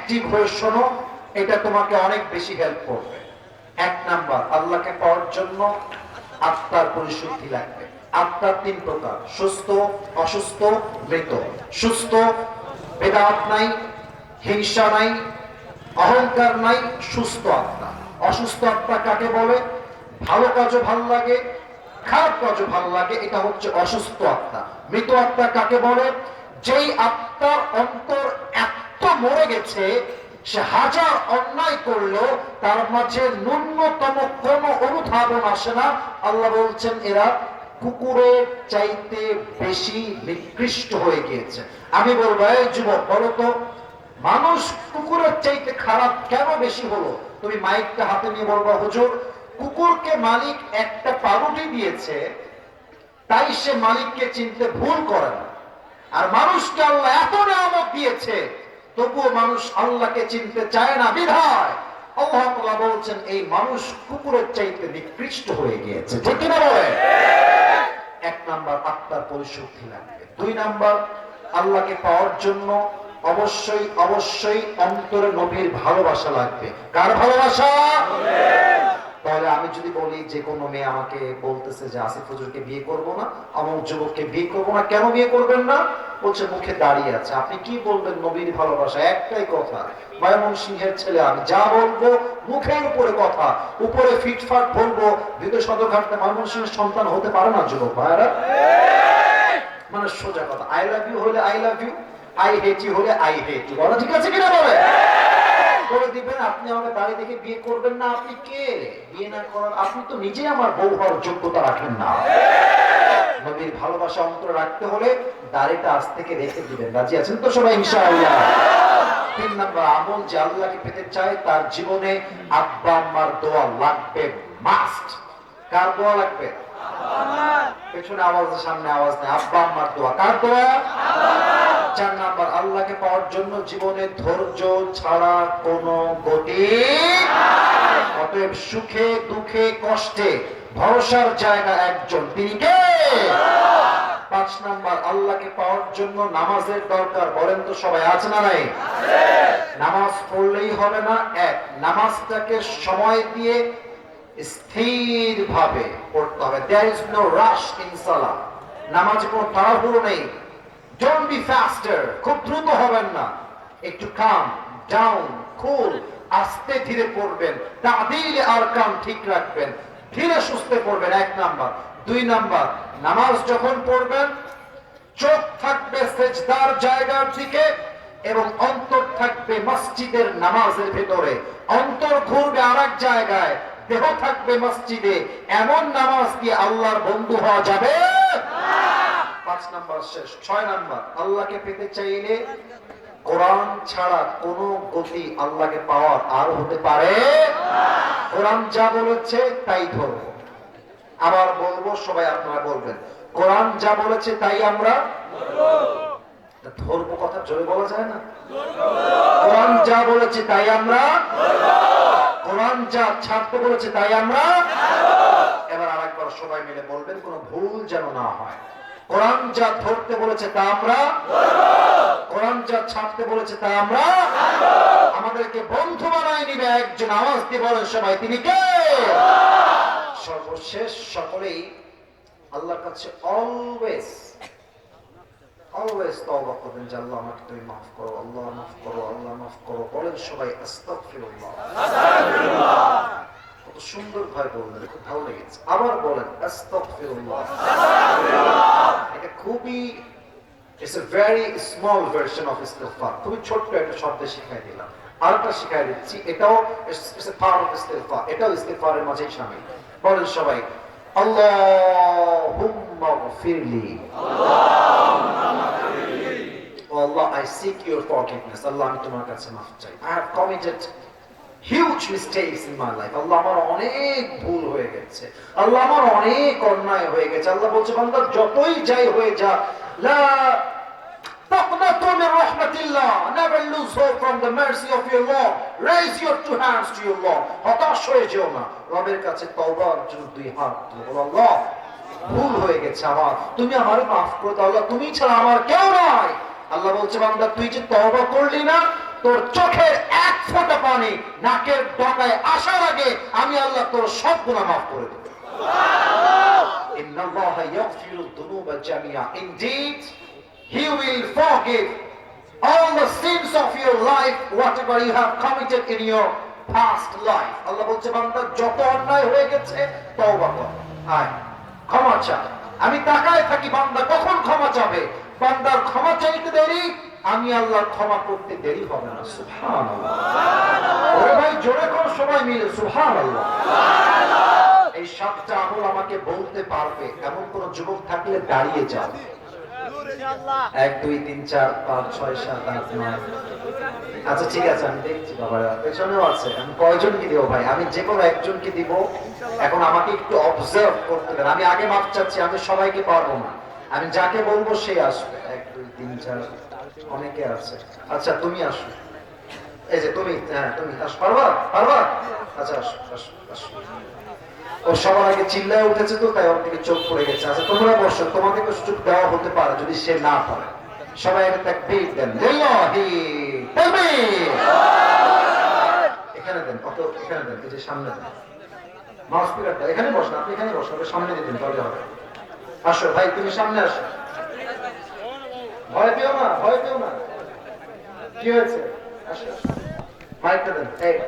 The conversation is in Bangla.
অ্যাক্টিভ হয়ে শোনো, এটা তোমাকে অনেক বেশি হেল্প করবে। এক নাম্বার, আল্লাহকে পাওয়ার জন্য আত্মার পরিশুদ্ধি লাগবে। আত্মার তিন প্রকার, সুস্থ, অসুস্থ, মৃত। সুস্থ, বেদাত নাই, হিংসা নাই, অহংকার নাই, সুস্থ আত্মা। অসুস্থ আত্মা কাকে বলে? ভালো কাজও ভালো লাগে, খারাপ কাজও ভালো লাগে, এটা হচ্ছে অসুস্থ আত্মা। মৃত আত্মা কাকে বলে? যেই আত্মার অন্তর এত মরে গেছে, সে হাজার অন্যায় করলেও তার মাঝে ন্যূনতম কোন অনুধাবন আসে না। আল্লাহ বলছেন, এরা কুকুরের চাইতে বেশি নিকৃষ্ট হয়ে গিয়েছে। আমি বলব, এই যুবক, বলো তো, মানুষ কুকুরের চাইতে খারাপ কেন বেশি হলো? তুমি মাইকটা হাতে নিয়ে বলবা, হুজুর, কুকুরকে মালিক একটা পাউরুটি দিয়েছে, তাই সে মালিককে চিনতে ভুল করে না। আর মানুষকে আল্লাহ এত নিয়ামত দিয়েছে তবুও মানুষ আল্লাহকে চিনতে চায় না, বিধায়। আল্লাহ বলছেন, এই মানুষ কুকুরের চাইতে নিকৃষ্ট হয়ে গিয়েছে। ঠিক বলে এক নাম্বার আত্মার পরিশুদ্ধি লাগবে। দুই নাম্বার, আল্লাহকে পাওয়ার জন্য অবশ্যই অবশ্যই অন্তরে নবীর ভালোবাসা লাগবে। কার ভালোবাসা? তাহলে আমি যদি বলি, যে কোনো মেয়ে আমাকে বলতেছে যে, আসিফ হুজুরকে বিয়ে করব না, আমার যুবককে বিয়ে করব না, কেন বিয়ে করবেন না? বলছে, মুখে দাঁড়িয়ে আছে। আপনি কি বলবেন নবীর ভালোবাসা? একটাই কথা, ময়মন সিংহের ছেলে, আমি যা বলব মুখের উপরে কথা, উপরে ফিটফাট বলব। ভিতরে সদরঘাটে ময়মন সিংহের সন্তান হতে পারে না, যুবক ভাইরা মানে সোজা কথা আই লাভ ইউ হলে I love you I hate you হলে আই হেট ইউ বলা ঠিক আছে কিনা বলে করে দিবেন আপনি আমাকে দাঁড়িয়ে দেখে বিয়ে করবেন না। আপনি কে? বিয়ে না করার আপনি তো নিজেই আমার বউ হওয়ার যোগ্যতা রাখেন না। নবীর ভালোবাসা অন্তরে রাখতে হলে দাড়িটা আজ থেকে রেখে দিবেন। রাজি আছেন তো সবাই ইনশাআল্লাহ? তিন নাম্বার আমল যে আল্লাহকে পেতে চায় তার জীবনে আব্বা আম্মার দোয়া লাগবে মাস্ট কার দোয়া লাগবে? পেছনে আওয়াজ সামনে আওয়াজ নেই। আব্বা আম্মার দোয়া। কার দোয়া? চার নাম্বার আল্লাহকে পাওয়ার জন্য জীবনে ধৈর্য ছাড়া কোনো গতি অতএব সুখে, দুঃখে, কষ্টে ভরসার জায়গা একজন। তিনি কে? পাঁচ নাম্বার, আল্লাহকে পাওয়ার জন্য নামাজের দরকার। বলেন তো সবাই, আছে না নাই? নামাজ পড়লেই হবে না, এক। নামাজটাকে সময় দিয়ে স্থির ভাবে পড়তে হবে। There is no rush in সালাহ নামাজে কোনো তাড়াহুড়ো নেই। ডোন্ট বি ফাস্টার খুব দ্রুত হবেন না। একটু কাম ডাউন কুল আস্তে ধীরে পড়বেন। তাদিল আর কাম ঠিক রাখবেন। ধীরে সুস্থে পড়বেন, এক নাম্বার। দুই নাম্বার, নামাজ যখন পড়বেন, চোখ থাকবে সেজদার জায়গার দিকে এবং অন্তর থাকবে মসজিদের নামাজের ভেতরে। অন্তর ঘুরবে আর এক জায়গায়, দেহ থাকবে মসজিদে। এমন নামাজ দিয়ে আল্লাহর বন্ধু হওয়া যাবে? পাঁচ নাম্বার শেষ, ছয় নাম্বার, আল্লাহকে পেতে চাইলে কোরআন ছাড়া কোনো গতি আল্লাহকে পাওয়ার আর হতে পারে কোরআন যা বলেছে তাই ধরবো আবার বলব, সবাই আপনারা বলবেন, কোরআন যা বলেছে তাই আমরা ধরবো কথা জোরে বলা যায় না? কোরআন যা বলেছে তাই আমরা কোরআন যা ছাড়তে বলেছে তাই আমরা এবার আরেকবার সবাই মিলে বলবেন, কোনো ভুল যেন না হয়। কোরআন যা ধরতে বলেছে তা আমরা কোরআন যা ছাড়তে বলেছে তা আমরা আমাদেরকে বন্ধু বানায় নিবে, একজন আওয়াজ দিয়ে বলেন সবাই, তিনি কে? সর্বশেষ সকলেই আল্লাহর কাছে অলওয়েজ অলওয়েজ তওবা করবেন যে আল্লাহ আমাকে তুমি মাফ করো, আল্লাহ মাফ করো, আল্লাহ মাফ করো। বলেন সবাই, আস্তাগফিরুল্লাহ। কত সুন্দর ভাবে বললেন খুব ভালো লেগেছে। আবার বলেন এটা খুবই it's a very small version of ইস্তেগফার। খুবই ছোট্ট একটা শব্দ শিখাই দিলাম। আরেকটা শিখাই দিচ্ছি এটাও ইটস এ পার্ট অফ ইস্তেগফার। এটাও ইস্তেগফারের মাঝেই শামিল বলেন সবাই আল্লাহুম্মা গফিরলি। Allah, I seek your forgiveness. Allah, আমি তোমার কাছে মাফ চাই। I have committed huge mistakes in my life. আল্লাহ আমার অনেক ভুল হয়ে গেছে। আল্লাহ আমার অনেক অন্যায় হয়ে গেছে। আল্লাহ বলছে বান্দা যতই যাই হয়ে যা লা تقنطوا من رحمة الله. Never lose hope from the mercy of your Lord. Raise your two hands to your Lord. হতাশ হয়ে যেও না। রবের কাছে তওবার জন্য দুই হাত তুলে বলো আল্লাহ ভুল হয়ে গেছে আমার তুমি আমারে মাফ করে দাও আল্লাহ তুমি ছাড়া আমার কেউ নাই আল্লাহ বলছে বান্দা তুই যে তওবা করলি না তোর চোখের এক ফোঁটা পানি নাকের ডকায় আসার আগে আমি আল্লাহ তোর সব গুণা মাফ করে দেব। He will all the of your life, you have life. বলছে যত অন্যায় হয়ে গেছে ক্ষমা আমি তাকায় থাকি বান্দা কখন ক্ষমা চাবে? বান্দার ক্ষমা চাইতে দেরি আমি আল্লাহ ক্ষমা করতে দেরি হবে না ওরে ভাই, জোরে কোন সময় মিলে, সুবহানাল্লাহ। এই সাতটা আমল আমাকে বলতে পারবে, এমন কোন যুবক থাকলে দাঁড়িয়ে যাও। এক, দুই, তিন, চার, পাঁচ, ছয়, সাত, আট, নয়। আচ্ছা ঠিক আছে, আমি দেখছি বাবারা, পেছনেও আছে। আমি কয়জনকে দিব ভাই? আমি যে কোনো একজনকে দিব। এখন আমাকে একটু অবজার্ভ করতে দেন। আমি আগে মাপ চাচ্ছি, আমি সবাইকে পারব না। আমি যাকে বলব সে আসবে। এক, দুই, তিন, চার অনেকে আছে। আচ্ছা তুমি আসো। এই যে তুমি হ্যাঁ তুমি আস। পারবা? পারবা? আচ্ছা আসো আসো আসো। ও সবার আগে চিল্লায় উঠেছে তো, তাই ওর দিকে চোখ পড়ে গেছে। আচ্ছা তোমরা বসো। সুযোগ দেওয়া হতে পারে যদি সে না পারে। সবাই দেন। এখানে দেন, অত এখানে দেন, এই যে সামনে দেন। এখানে আপনি এখানে সামনে দিতেন তাহলে হবে। আসো, ভাই, তুমি সামনে আসো। ভয় পেও না ভয় পেও না। কি হয়েছে। মাইকটা দেন। এই।